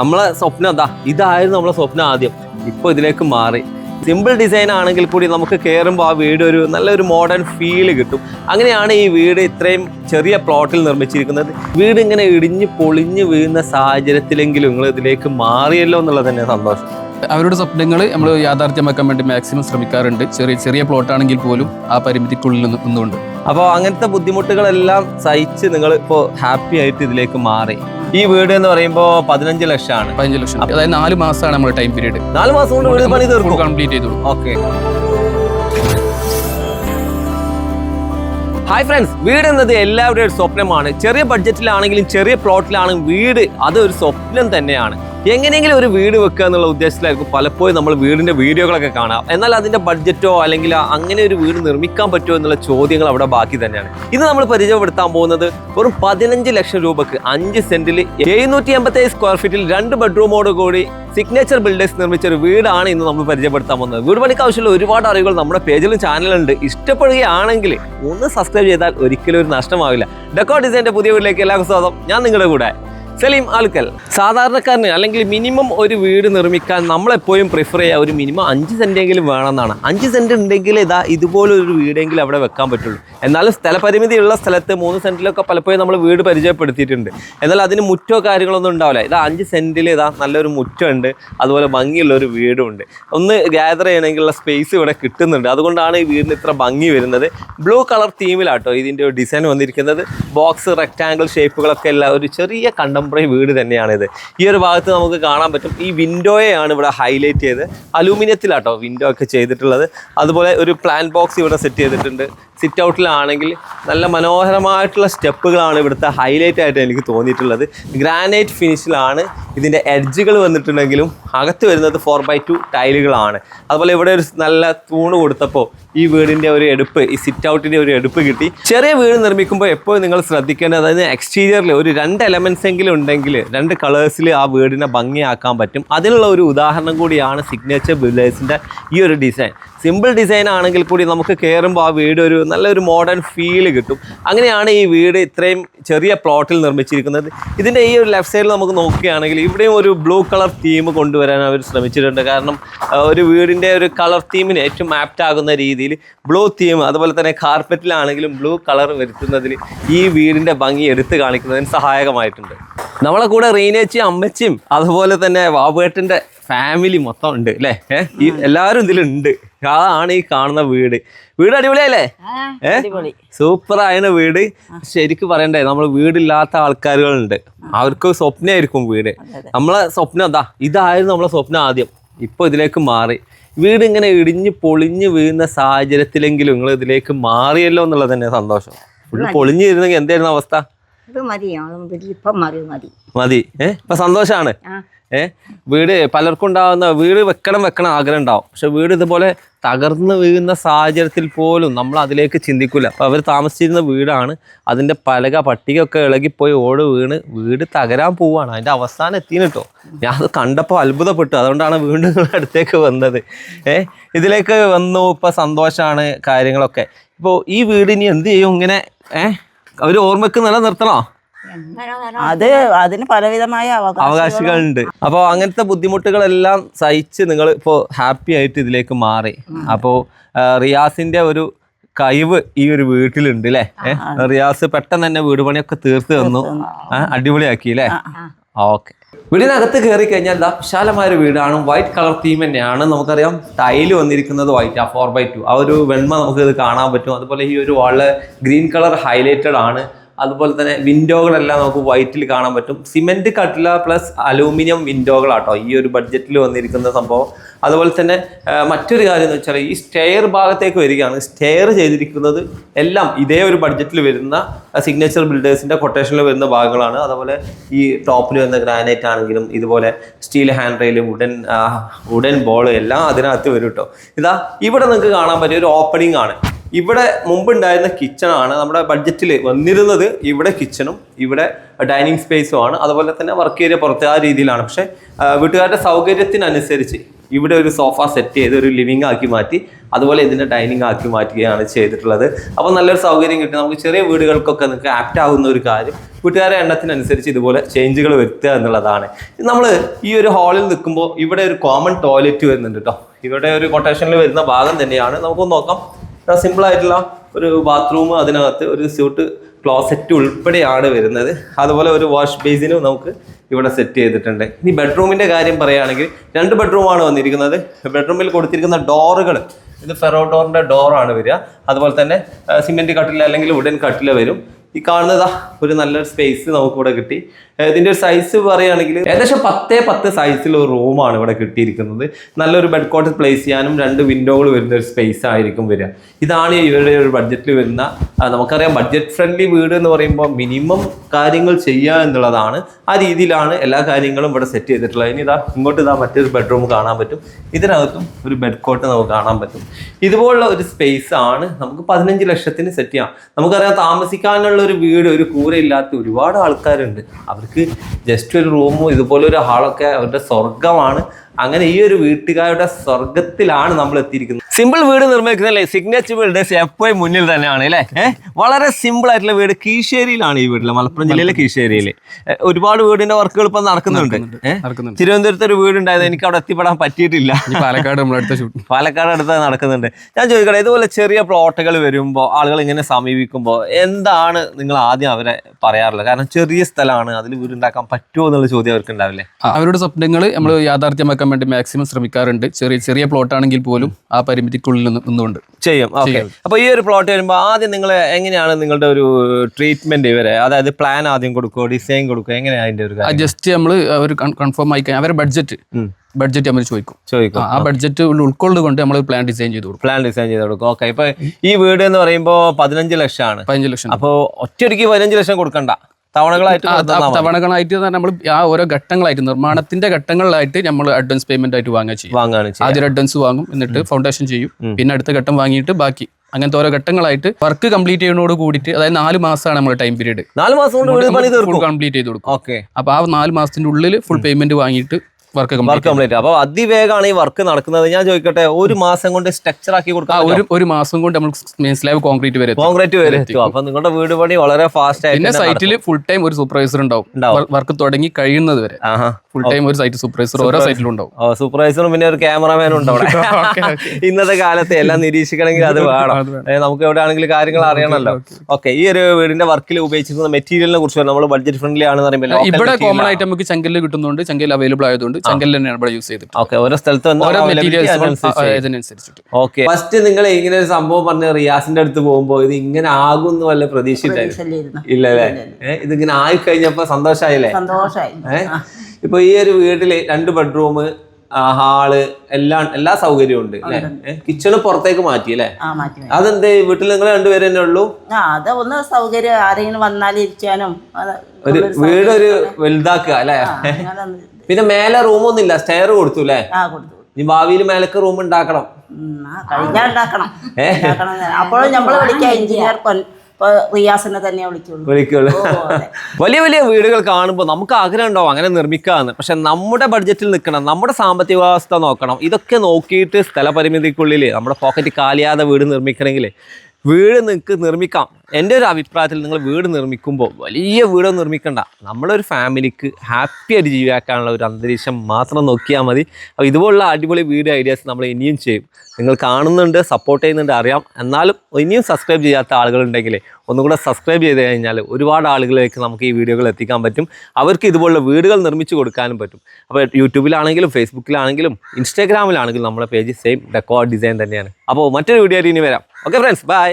നമ്മളെ സ്വപ്നം അതാ ഇതായിരുന്നു നമ്മളെ സ്വപ്നം ആദ്യം. ഇപ്പോൾ ഇതിലേക്ക് മാറി. സിമ്പിൾ ഡിസൈൻ ആണെങ്കിൽ കൂടി നമുക്ക് കയറുമ്പോൾ ആ വീട് ഒരു നല്ലൊരു മോഡേൺ ഫീൽ കിട്ടും. അങ്ങനെയാണ് ഈ വീട് ഇത്രയും ചെറിയ പ്ലോട്ടിൽ നിർമ്മിച്ചിരിക്കുന്നത്. വീട് ഇങ്ങനെ ഇടിഞ്ഞ് പൊളിഞ്ഞ് വീഴുന്ന സാഹചര്യത്തിലെങ്കിലും നിങ്ങൾ ഇതിലേക്ക് മാറിയല്ലോ എന്നുള്ളത് തന്നെ സന്തോഷം. അവരുടെ സ്വപ്നങ്ങൾ നമ്മൾ യാഥാർത്ഥ്യമാക്കാൻ വേണ്ടി മാക്സിമം ശ്രമിക്കാറുണ്ട്. ചെറിയ ചെറിയ പ്ലോട്ടാണെങ്കിൽ പോലും ആ പരിമിതിക്കുള്ളിൽ നിന്നുകൊണ്ട്. അപ്പോൾ അങ്ങനത്തെ ബുദ്ധിമുട്ടുകളെല്ലാം സഹിച്ച് നിങ്ങൾ ഇപ്പോൾ ഹാപ്പി ആയിട്ട് ഇതിലേക്ക് മാറി. ഈ വീട് എന്ന് പറയുമ്പോൾ പതിനഞ്ച് ലക്ഷമാണ്. പതിനഞ്ച് ലക്ഷം. അതായത് നാല് മാസമാണ് നമ്മുടെ ടൈം പീരീഡ് നാല് മാസം കൊണ്ട് വീട് പണി തീർക്കും. കംപ്ലീറ്റ് ചെയ്തു ഓക്കെ ഹായ് ഫ്രണ്ട്സ് വീട് എന്നത് എല്ലാവരുടെയും സ്വപ്നമാണ്. ചെറിയ ബഡ്ജറ്റിലാണെങ്കിലും ചെറിയ പ്ലോട്ടിലാണെങ്കിലും വീട് അതൊരു സ്വപ്നം തന്നെയാണ്. എങ്ങനെയെങ്കിലും ഒരു വീട് വെക്കുക എന്നുള്ള ഉദ്ദേശത്തിലായിരിക്കും പലപ്പോഴും നമ്മൾ വീടിന്റെ വീഡിയോകളൊക്കെ കാണാം. എന്നാൽ അതിന്റെ ബഡ്ജറ്റോ അല്ലെങ്കിൽ അങ്ങനെ ഒരു വീട് നിർമ്മിക്കാൻ പറ്റുമോ എന്നുള്ള ചോദ്യങ്ങൾ അവിടെ ബാക്കി തന്നെയാണ്. ഇന്ന് നമ്മൾ പരിചയപ്പെടുത്താൻ പോകുന്നത് വെറും പതിനഞ്ച് ലക്ഷം രൂപക്ക് അഞ്ച് സെന്റിൽ എഴുന്നൂറ്റി എൺപത്തി സ്ക്വയർ ഫീറ്റിൽ രണ്ട് ബെഡ്റൂമോട് കൂടി സിഗ്നേച്ചർ ബിൽഡേഴ്സ് നിർമ്മിച്ച ഒരു വീടാണ് ഇന്ന് നമ്മൾ പരിചയപ്പെടുത്താൻ പോകുന്നത്. വീട് പണിക്ക് ആവശ്യമുള്ള ഒരുപാട് അറിവുകൾ നമ്മുടെ പേജിലും ചാനലുണ്ട് ഇഷ്ടപ്പെടുകയാണെങ്കിൽ ഒന്ന് സബ്സ്ക്രൈബ് ചെയ്താൽ ഒരിക്കലും ഒരു നഷ്ടമാവില്ല. ഡെക്കോ ഡിസൈന്റെ പുതിയ വീട്ടിലേക്ക് എല്ലാവർക്കും സ്വാഗതം. ഞാൻ നിങ്ങളുടെ കൂടെ സലീം ആൽക്കൽ സാധാരണക്കാരന് അല്ലെങ്കിൽ മിനിമം ഒരു വീട് നിർമ്മിക്കാൻ നമ്മളെപ്പോഴും പ്രിഫർ ചെയ്യുക ഒരു മിനിമം അഞ്ച് സെന്റെങ്കിലും വേണമെന്നാണ്. അഞ്ച് സെന്റ് ഉണ്ടെങ്കിൽ ഇതാ ഇതുപോലൊരു വീടെങ്കിലും അവിടെ വെക്കാൻ പറ്റുള്ളൂ. എന്നാലും സ്ഥലപരിമിതിയുള്ള സ്ഥലത്ത് മൂന്ന് സെന്റിലൊക്കെ പലപ്പോഴും നമ്മൾ വീട് പരിചയപ്പെടുത്തിയിട്ടുണ്ട്. എന്നാൽ അതിന് മുറ്റോ കാര്യങ്ങളൊന്നും ഉണ്ടാവില്ല. ഇതാ അഞ്ച് സെന്റിൽ ഇതാ നല്ലൊരു മുറ്റമുണ്ട്. അതുപോലെ ഭംഗിയുള്ള ഒരു വീടുമുണ്ട് ഒന്ന് ഗ്യാദർ ചെയ്യണമെങ്കിലുള്ള സ്പേസ് ഇവിടെ കിട്ടുന്നുണ്ട്. അതുകൊണ്ടാണ് ഈ വീടിന് ഇത്ര ഭംഗി വരുന്നത്. ബ്ലൂ കളർ തീമിലാട്ടോ ഇതിന്റെ ഡിസൈൻ വന്നിരിക്കുന്നത്. ബോക്സ് റെക്റ്റാങ്കിൾ ഷേപ്പുകളൊക്കെ ഉള്ള ഒരു ചെറിയ കണ്ടംപററി വീട് തന്നെയാണിത്. ഈ ഒരു ഭാഗത്ത് നമുക്ക് കാണാൻ പറ്റും. ഈ വിൻഡോയെയാണ് ഇവിടെ ഹൈലൈറ്റ് ചെയ്ത് അലൂമിനിയത്തിലാട്ടോ വിൻഡോ ഒക്കെ ചെയ്തിട്ടുള്ളത്. അതുപോലെ ഒരു പ്ലാൻ ബോക്സ് ഇവിടെ സെറ്റ് ചെയ്തിട്ടുണ്ട്. സിറ്റ് ഔട്ടിലാണെങ്കിൽ നല്ല മനോഹരമായിട്ടുള്ള സ്റ്റെപ്പുകളാണ് ഇവിടുത്തെ ഹൈലൈറ്റ് ആയിട്ട് എനിക്ക് തോന്നിയിട്ടുള്ളത്. ഗ്രാനൈറ്റ് ഫിനിഷിലാണ് ഇതിന്റെ എഡ്ജുകൾ വന്നിട്ടുണ്ടെങ്കിലും അകത്ത് വരുന്നത് ഫോർ ബൈ ടു ടൈലുകളാണ് അതുപോലെ ഇവിടെ ഒരു നല്ല തൂണ് കൊടുത്തപ്പോൾ ഈ വീടിന്റെ ഒരു എടുപ്പ് ഈ സിറ്റ് ഔട്ടിന്റെ ഒരു എടുപ്പ് കിട്ടി. ചെറിയ വീട് നിർമ്മിക്കുമ്പോൾ എപ്പോഴും നിങ്ങൾ ശ്രദ്ധിക്കേണ്ടത് അതായത് എക്സ്റ്റീരിയറിൽ ഒരു രണ്ട് എലമെൻസ് എങ്കിലും ഉണ്ടെങ്കിൽ രണ്ട് കളേഴ്സിൽ ആ വീടിനെ ഭംഗിയാക്കാൻ പറ്റും. അതിനുള്ള ഒരു ഉദാഹരണം കൂടിയാണ് സിഗ്നേച്ചർ ബിൽഡേഴ്സിന്റെ ഈ ഒരു ഡിസൈൻ സിമ്പിൾ ഡിസൈൻ ആണെങ്കിൽ കൂടി നമുക്ക് കയറുമ്പോൾ ആ വീട് ഒരു നല്ലൊരു മോഡേൺ ഫീൽ കിട്ടും. അങ്ങനെയാണ് ഈ വീട് ഇത്രയും ചെറിയ പ്ലോട്ടിൽ നിർമ്മിച്ചിരിക്കുന്നത്. ഇതിന്റെ ഈ ഒരു ലെഫ്റ്റ് സൈഡിൽ നമുക്ക് നോക്കുകയാണെങ്കിൽ ഇവിടെയും ഒരു ബ്ലൂ കളർ തീം കൊണ്ടുവരാൻ അവർ ശ്രമിച്ചിട്ടുണ്ട്. കാരണം ഒരു വീടിന്റെ ഒരു കളർ തീമിന് ഏറ്റവും ആപ്റ്റ് ആകുന്ന രീതിയിൽ ബ്ലൂ തീം അതുപോലെ തന്നെ കാർപ്പറ്റിലാണെങ്കിലും ബ്ലൂ കളർ വരുത്തുന്നതിൽ ഈ വീടിന്റെ ഭംഗി എടുത്തു കാണിക്കുന്നതിന് സഹായകമായിട്ടുണ്ട്. നമ്മളെ കൂടെ റീനേച്ചി അമ്മച്ചിയും അതുപോലെ തന്നെ വാബേട്ടന്റെ ഫാമിലി മൊത്തം ഉണ്ട് അല്ലേ? ഈ എല്ലാവരും ഇതിലുണ്ട്. അതാണ് ഈ കാണുന്ന വീട്. വീട് അടിപൊളിയല്ലേ? ഏ? സൂപ്പർ ആയിരുന്നു വീട്. ശരിക്കും പറയണ്ടേ നമ്മൾ വീടില്ലാത്ത ആൾക്കാരുകളുണ്ട്. അവർക്ക് സ്വപ്നമായിരിക്കും വീട്. നമ്മളെ സ്വപ്നം അതാ ഇതായിരുന്നു നമ്മളെ സ്വപ്നം ആദ്യം. ഇപ്പോൾ ഇതിലേക്ക് മാറി. വീട് ഇങ്ങനെ ഇടിഞ്ഞ് പൊളിഞ്ഞു വീഴുന്ന സാഹചര്യത്തിലെങ്കിലും നിങ്ങൾ ഇതിലേക്ക് മാറിയല്ലോ എന്നുള്ളത് തന്നെ സന്തോഷം. ഫുള്ള് പൊളിഞ്ഞു ഇരുന്നെങ്കിൽ എന്തായിരുന്നു അവസ്ഥ? ഇത് മതി. ഇപ്പം മതി മതി. മതി. ഏ? ഇപ്പൊ സന്തോഷാണ്. ഏഹ് വീട് പലർക്കും ഉണ്ടാവുന്ന വീട് വെക്കണം വെക്കണം ആഗ്രഹം ഉണ്ടാവും. പക്ഷെ വീട് ഇതുപോലെ തകർന്നു വീഴുന്ന സാഹചര്യത്തിൽ പോലും നമ്മൾ അതിലേക്ക് ചിന്തിക്കില്ല അപ്പൊ അവർ താമസിച്ചിരുന്ന വീടാണ്. അതിന്റെ പലക പട്ടികയൊക്കെ ഇളകിപ്പോയി ഓട് വീണ് വീട് തകരാൻ പോവാണ് അതിന്റെ അവസാനം എത്തിന് കേട്ടോ ഞാൻ അത് കണ്ടപ്പോൾ അത്ഭുതപ്പെട്ടു. അതുകൊണ്ടാണ് വീണ്ടും നിങ്ങളുടെ അടുത്തേക്ക് വന്നത്. ഏ? ഇതിലേക്ക് വന്നു. ഇപ്പൊ സന്തോഷാണ് കാര്യങ്ങളൊക്കെ. ഇപ്പോൾ ഈ വീട് ഇനി എന്ത് ചെയ്യും? ഇങ്ങനെ ഏ? അവർ ഓർമ്മക്ക് നിലനിർത്തണോ? അത് അതിന് പലവിധമായ അവകാശങ്ങളുണ്ട് അപ്പൊ അപ്പോൾ അങ്ങനത്തെ ബുദ്ധിമുട്ടുകളെല്ലാം സഹിച്ച് നിങ്ങൾ ഇപ്പോൾ ഹാപ്പി ആയിട്ട് ഇതിലേക്ക് മാറി. അപ്പോൾ റിയാസിന്റെ ഒരു കഴിവ് ഈ ഒരു വീട്ടിലുണ്ട് അല്ലേ റിയാസ് പെട്ടെന്ന് തന്നെ വീട് പണിയൊക്കെ തീർത്ത് തന്നു. അടിപൊളിയാക്കി അല്ലേ ഓക്കെ. വീടിനകത്ത് കയറി കഴിഞ്ഞാൽ ദാ വിശാലമായ ഒരു വീടാണ്. വൈറ്റ് കളർ തീം തന്നെയാണ്. നമുക്കറിയാം ടൈൽ വന്നിരിക്കുന്നത് വൈറ്റ് ആ ഫോർ ബൈ ടു ആ ഒരു വെണ്മ നമുക്ക് ഇത് കാണാൻ പറ്റും. അതുപോലെ ഈ ഒരു വാൾ ഗ്രീൻ കളർ ഹൈലൈറ്റഡ് ആണ്. അതുപോലെ തന്നെ വിൻഡോകളെല്ലാം നമുക്ക് വൈറ്റിൽ കാണാൻ പറ്റും. സിമെന്റ് കട്ടില പ്ലസ് അലൂമിനിയം വിൻഡോകളാട്ടോ ഈ ഒരു ബഡ്ജറ്റിൽ വന്നിരിക്കുന്ന സംഭവം. അതുപോലെ തന്നെ മറ്റൊരു കാര്യം എന്ന് വെച്ചാൽ ഈ സ്റ്റെയർ ഭാഗത്തേക്ക് വരികയാണ്. സ്റ്റെയർ ചെയ്തിരിക്കുന്നത് എല്ലാം ഇതേ ഒരു ബഡ്ജറ്റിൽ വരുന്ന സിഗ്നേച്ചർ ബിൽഡേഴ്സിന്റെ കൊട്ടേഷനിൽ വരുന്ന ഭാഗങ്ങളാണ്. അതുപോലെ ഈ ടോപ്പിൽ വരുന്ന ഗ്രാനൈറ്റ് ആണെങ്കിലും ഇതുപോലെ steel handrail wooden wooden ball എല്ലാം അതിനകത്ത് വരും കേട്ടോ ഇതാ ഇവിടെ നിങ്ങൾക്ക് കാണാൻ പറ്റിയ ഒരു ഓപ്പണിംഗ് ആണ്. ഇവിടെ മുമ്പ് ഉണ്ടായിരുന്ന കിച്ചണാണ് നമ്മുടെ ബഡ്ജറ്റിൽ വന്നിരുന്നത്. ഇവിടെ കിച്ചണും ഇവിടെ ഡൈനിങ് സ്പേസും ആണ്. അതുപോലെ തന്നെ വർക്ക് ഏരിയ പുറത്ത് ആ രീതിയിലാണ്. പക്ഷേ വീട്ടുകാരുടെ സൗകര്യത്തിനനുസരിച്ച് ഇവിടെ ഒരു സോഫ സെറ്റ് ചെയ്ത് ഒരു ലിവിങ് ആക്കി മാറ്റി അതുപോലെ ഇതിന്റെ ഡൈനിങ് ആക്കി മാറ്റുകയാണ് ചെയ്തിട്ടുള്ളത്. അപ്പോൾ നല്ലൊരു സൗകര്യം കിട്ടി. നമുക്ക് ചെറിയ വീടുകൾക്കൊക്കെ നിങ്ങൾക്ക് ആപ്റ്റ് ആകുന്ന ഒരു കാര്യം വീട്ടുകാരെ എണ്ണത്തിനനുസരിച്ച് ഇതുപോലെ ചേഞ്ചുകൾ വരുത്തുക എന്നുള്ളതാണ്. നമ്മൾ ഈ ഒരു ഹാളിൽ നിൽക്കുമ്പോൾ ഇവിടെ ഒരു കോമൺ ടോയ്ലറ്റ് വരുന്നുണ്ട് കേട്ടോ ഇവിടെ ഒരു കൊട്ടേഷനിൽ വരുന്ന ഭാഗം തന്നെയാണ്. നമുക്കൊന്ന് നോക്കാം. സിമ്പിൾ ആയിട്ടുള്ള ഒരു ബാത്റൂം അതിനകത്ത് ഒരു സ്യൂട്ട് ക്ലോസറ്റ് ഉൾപ്പെടെയാണ് വരുന്നത്. അതുപോലെ ഒരു വാഷ് ബേസിനും നമുക്ക് ഇവിടെ സെറ്റ് ചെയ്തിട്ടുണ്ട്. ഇനി ബെഡ്റൂമിന്റെ കാര്യം പറയുകയാണെങ്കിൽ രണ്ട് ബെഡ്റൂമാണ് വന്നിരിക്കുന്നത്. ബെഡ്റൂമിൽ കൊടുത്തിരിക്കുന്ന ഡോറുകൾ ഇത് ഫെറോ ഡോറിന്റെ ഡോറാണ് വരിക. അതുപോലെ തന്നെ സിമെന്റ് കട്ടില അല്ലെങ്കിൽ വുഡൻ കട്ടില വരും. ഈ കാണുന്നതാ ഒരു നല്ലൊരു സ്പേസ് നമുക്ക് ഇവിടെ കിട്ടി. ഇതിന്റെ ഒരു സൈസ് പറയുകയാണെങ്കിൽ ഏകദേശം പത്തേ പത്ത് സൈസിൽ ഒരു റൂമാണ് ഇവിടെ കിട്ടിയിരിക്കുന്നത്. നല്ലൊരു ബെഡ് കോട്ട് പ്ലേസ് ചെയ്യാനും രണ്ട് വിൻഡോകൾ വരുന്ന ഒരു സ്പേസ് ആയിരിക്കും വരിക. ഇതാണ് ഇവരുടെ ഒരു ബഡ്ജറ്റിൽ വരുന്ന നമുക്കറിയാം ബഡ്ജറ്റ് ഫ്രണ്ട്ലി വീട് എന്ന് പറയുമ്പോൾ മിനിമം കാര്യങ്ങൾ ചെയ്യുക എന്നുള്ളതാണ്. ആ രീതിയിലാണ് എല്ലാ കാര്യങ്ങളും ഇവിടെ സെറ്റ് ചെയ്തിട്ടുള്ളത്. ഇനി ഇതാ ഇങ്ങോട്ട് ഇതാ മറ്റൊരു ബെഡ്റൂം കാണാൻ പറ്റും. ഇതിനകത്തും ഒരു ബെഡ് കോട്ട് നമുക്ക് കാണാൻ പറ്റും. ഇതുപോലുള്ള ഒരു സ്പേസ് ആണ് നമുക്ക് പതിനഞ്ച് ലക്ഷത്തിന് സെറ്റ് ചെയ്യാം. നമുക്കറിയാം താമസിക്കാനുള്ള ഒരു വീട് ഒരു കൂരയില്ലാത്ത ഒരുപാട് ആൾക്കാരുണ്ട്. അവർക്ക് ജസ്റ്റ് ഒരു റൂമും ഇതുപോലെ ഒരു ഹാളൊക്കെ അവരുടെ സ്വർഗമാണ് അങ്ങനെ ഈ ഒരു വീട്ടുകാരുടെ സ്വർഗത്തിലാണ് നമ്മൾ എത്തിയിരിക്കുന്നത്. സിമ്പിൾ വീട് നിർമ്മിക്കുന്നല്ലേ സിഗ്നേച്ചർ ബിൽഡേഴ്സ് എപ്പോഴും മുന്നിൽ തന്നെയാണ് അല്ലേ? വളരെ സിമ്പിൾ ആയിട്ടുള്ള വീട് കീശേരിയിലാണ് ഈ വീട്ടിൽ മലപ്പുറം ജില്ലയിലെ കീശേരിയിൽ ഒരുപാട് വീടിന്റെ വർക്കുകൾ ഇപ്പൊ നടക്കുന്നുണ്ട്. തിരുവനന്തപുരത്ത് ഒരു വീടുണ്ടായത് എനിക്ക് അവിടെ എത്തിപ്പെടാൻ പറ്റിയിട്ടില്ല. പാലക്കാട് നമ്മളടുത്ത പാലക്കാട് അടുത്ത് നടക്കുന്നുണ്ട്. ഞാൻ ചോദിക്കട്ടെ ഇതുപോലെ ചെറിയ പ്ലോട്ടുകൾ വരുമ്പോൾ ആളുകൾ ഇങ്ങനെ സമീപിക്കുമ്പോൾ എന്താണ് നിങ്ങൾ ആദ്യം അവരെ പറയാറുള്ളത്? കാരണം ചെറിയ സ്ഥലമാണ് അതിൽ വീട് ഉണ്ടാക്കാൻ പറ്റുമോ എന്നുള്ള ചോദ്യം അവർക്ക് ഉണ്ടാവില്ലേ അവരുടെ സ്വപ്നങ്ങൾ നമ്മൾ യാഥാർത്ഥ്യമാക്കാൻ വേണ്ടി മാക്സിമം ശ്രമിക്കാറുണ്ട്. ചെറിയ ചെറിയ പ്ലോട്ട് ആണെങ്കിൽ പോലും ആ പരിമിതിക്കുള്ളിൽ നിന്ന് നിന്നുകൊണ്ട്. ചെയ്യും. ഓക്കെ അപ്പോൾ ഈ ഒരു പ്ലോട്ട് വരുമ്പോൾ ആദ്യം നിങ്ങൾ എങ്ങനെയാണ് നിങ്ങളുടെ ഒരു ട്രീറ്റ്മെന്റ് ഇവരെ? അതായത് പ്ലാൻ ആദ്യം കൊടുക്കുക ഡിസൈൻ കൊടുക്കുക എങ്ങനെയാണ് അതിന്റെ ഒരു ജസ്റ്റ് നമ്മൾ അവർ കൺഫേം ആയി കഴിഞ്ഞാൽ അവരുടെ ബഡ്ജറ്റ് ബഡ്ജറ്റ് നമ്മൾ ചോദിക്കും. ചോദിക്കും. ആ ബഡ്ജറ്റ് ഉൾക്കൊള്ളുകൊണ്ട് നമ്മൾ പ്ലാൻ ഡിസൈൻ ചെയ്ത് കൊടുക്കും. പ്ലാൻ ഡിസൈൻ ചെയ്ത് കൊടുക്കും. ഓക്കെ ഇപ്പൊ ഈ വീട് എന്ന് പറയുമ്പോൾ പതിനഞ്ച് ലക്ഷമാണ്. പതിനഞ്ച് ലക്ഷം. അപ്പോൾ ഒറ്റയടിക്ക് പതിനഞ്ച് ലക്ഷം കൊടുക്കണ്ട. തവണകളായിട്ട് തവണകളായിട്ട് നമ്മൾ ആ ഓരോ ഘട്ടങ്ങളായിട്ട് നിർമ്മാണത്തിന്റെ ഘട്ടങ്ങളിലായിട്ട് നമ്മൾ അഡ്വാൻസ് പേയ്മെന്റ് ആയിട്ട് വാങ്ങുക ചെയ്യും. ആദ്യം അഡ്വാൻസ് വാങ്ങും എന്നിട്ട് ഫൗണ്ടേഷൻ ചെയ്യും. പിന്നെ അടുത്ത ഘട്ടം വാങ്ങിയിട്ട് ബാക്കി. അങ്ങനത്തെ ഓരോ ഘട്ടങ്ങളായിട്ട് വർക്ക് കംപ്ലീറ്റ് ചെയ്യുന്നതോട് കൂടിയിട്ട് അതായത് നാല് മാസമാണ് നമ്മുടെ ടൈം പീരീഡ് നാല് മാസം കൊണ്ട് കംപ്ലീറ്റ് ചെയ്ത് കൊടുക്കും. ഓക്കെ അപ്പൊ ആ നാല് മാസത്തിന്റെ ഉള്ളിൽ ഫുൾ പേയ്മെന്റ് വാങ്ങിയിട്ട് വർക്ക് വർക്ക് കംപ്ലീറ്റ് അപ്പൊ അപ്പോൾ അതിവേഗമാണ് ഈ വർക്ക് നടക്കുന്നത്. ഞാൻ ചോദിക്കട്ടെ ഒരു മാസം കൊണ്ട് സ്ട്രക്ചർ ആക്കി കൊടുക്കാം ഒരു ഒരു മാസം കൊണ്ട് നമ്മൾ മെയിൻ സ്ലാബ് കോൺക്രീറ്റ് വരെ കോൺക്രീറ്റ് വരെ അപ്പൊ നിങ്ങളുടെ വീട് പണി വളരെ ഫാസ്റ്റ് ആയിട്ട് പിന്നെ സൈറ്റിൽ ഫുൾ ടൈം ഒരു സൂപ്പർവൈസർ ഉണ്ടാവും. വർക്ക് തുടങ്ങി കഴിയുന്നത് വരെ. ഫുൾ ടൈം ഒരു സൈറ്റ് സൂപ്പർവൈസർ ഓരോ സൈറ്റിലും ഉണ്ടാവും. സൂപ്പർവൈസറും പിന്നെ ഒരു ക്യാമറമാനും ഉണ്ടാവും ഇന്നത്തെ കാലത്ത് എല്ലാം നിരീക്ഷിക്കണമെങ്കിൽ അത് വേണം. നമുക്ക് എവിടെ ആണെങ്കിലും കാര്യങ്ങൾ അറിയണമല്ലോ. ഓക്കെ ഈ ഒരു വീടിന്റെ വർക്കിൽ ഉപയോഗിച്ചിരുന്ന മെറ്റീരിയലിനെ കുറിച്ച് നമ്മൾ ബഡ്ജറ്റ് ഫ്രണ്ട്ലി ആണെന്ന് പറയുമ്പോൾ ഇവിടെ കോമൺ ആയിട്ട് നമുക്ക് ചെങ്കല്ല് കിട്ടുന്നുണ്ട്. ചെങ്കൽ അവൈലബിൾ ആയതുകൊണ്ട് ചെങ്കല്ല് തന്നെയാണ് ഇവിടെ യൂസ് ചെയ്തിട്ട് ഓക്കെ ഓരോ സ്ഥലത്ത് ഓരോ മെറ്റീരിയൽസ് ഇതിനനുസരിച്ചിട്ട്. ഓക്കെ. ഫസ്റ്റ് നിങ്ങൾ ഇങ്ങനെ ഒരു സംഭവം പറഞ്ഞ റിയാസിന്റെ അടുത്ത് പോകുമ്പോൾ ഇത് ഇങ്ങനെ ആകും എന്ന് വല്ല പ്രതീക്ഷയിലിരുന്നു. ഇല്ലല്ലേ ഇതിങ്ങനെ ആയി കഴിഞ്ഞപ്പോ സന്തോഷായില്ലേ സന്തോഷമായി ഇപ്പൊ ഈ ഒരു വീട്ടിൽ രണ്ട് ബെഡ്റൂം ഹാൾ എല്ലാം എല്ലാ സൗകര്യവും ഉണ്ട് അല്ലേ? കിച്ചണ് പുറത്തേക്ക് മാറ്റി അല്ലേ? ആ മാറ്റി മാറ്റി. അതെന്തേ വീട്ടിൽ നിങ്ങൾ രണ്ടുപേരും തന്നെ ഉള്ളൂ? അത് ഒന്ന് സൗകര്യം ആരെങ്കിലും വന്നാൽ ഇരിക്കാനും ഒരു വീടൊരു വലുതാക്കുക അല്ലേ? പിന്നെ മേലെ റൂമൊന്നും ഇല്ല സ്റ്റെയർ കൊടുത്തു അല്ലേ ആ കൊടുത്തു ഇനി ഭാവിയിൽ മേലക്ക് റൂം ഉണ്ടാക്കണം. കഴിഞ്ഞാൽ ഉണ്ടാക്കണം. അപ്പോഴും നമ്മൾ എഞ്ചിനീയർ റിയാസിനെ തന്നെ വിളിക്കുള്ളൂ. വിളിക്കുള്ളൂ. വലിയ വലിയ വീടുകൾ കാണുമ്പോൾ നമുക്ക് ആഗ്രഹം ഉണ്ടാവും അങ്ങനെ നിർമ്മിക്കാമെന്ന് പക്ഷെ നമ്മുടെ ബഡ്ജറ്റിൽ നിൽക്കണം നമ്മുടെ സാമ്പത്തിക വ്യവസ്ഥ നോക്കണം. ഇതൊക്കെ നോക്കിയിട്ട് സ്ഥലപരിമിതിക്കുള്ളിൽ നമ്മുടെ പോക്കറ്റ് കാലിയാതെ വീട് നിർമ്മിക്കണമെങ്കിൽ വീട് നിങ്ങൾക്ക് നിർമ്മിക്കാം. എന്റെ ഒരു അഭിപ്രായത്തിൽ നിങ്ങൾ വീട് നിർമ്മിക്കുമ്പോൾ വലിയ വീട് നിർമ്മിക്കണ്ട. നമ്മളൊരു ഫാമിലിക്ക് ഹാപ്പി ആയിട്ട് ജീവിക്കാനുള്ള ഒരു അന്തരീക്ഷം മാത്രം നോക്കിയാൽ മതി. അപ്പോൾ ഇതുപോലുള്ള അടിപൊളി വീട് ഐഡിയാസ് നമ്മൾ ഇനിയും ചെയ്യും. നിങ്ങൾ കാണുന്നുണ്ട് സപ്പോർട്ട് ചെയ്യുന്നുണ്ട് അറിയാം. എന്നാലും ഇനിയും സബ്സ്ക്രൈബ് ചെയ്യാത്ത ആളുകളുണ്ടെങ്കിൽ ഒന്നുകൂടെ സബ്സ്ക്രൈബ് ചെയ്ത് കഴിഞ്ഞാൽ ഒരുപാട് ആളുകളിലേക്ക് നമുക്ക് ഈ വീഡിയോകൾ എത്തിക്കാൻ പറ്റും. അവർക്ക് ഇതുപോലുള്ള വീടുകൾ നിർമ്മിച്ചു കൊടുക്കാനും പറ്റും. അപ്പോൾ യൂട്യൂബിലാണെങ്കിലും ഫേസ്ബുക്കിലാണെങ്കിലും ഇൻസ്റ്റാഗ്രാമിലാണെങ്കിലും നമ്മുടെ പേജ് സെയിം ഡെക്കോ ഡിസൈൻ തന്നെയാണ്. അപ്പോൾ മറ്റൊരു വീഡിയോ ഇനി വരാം. Okay friends bye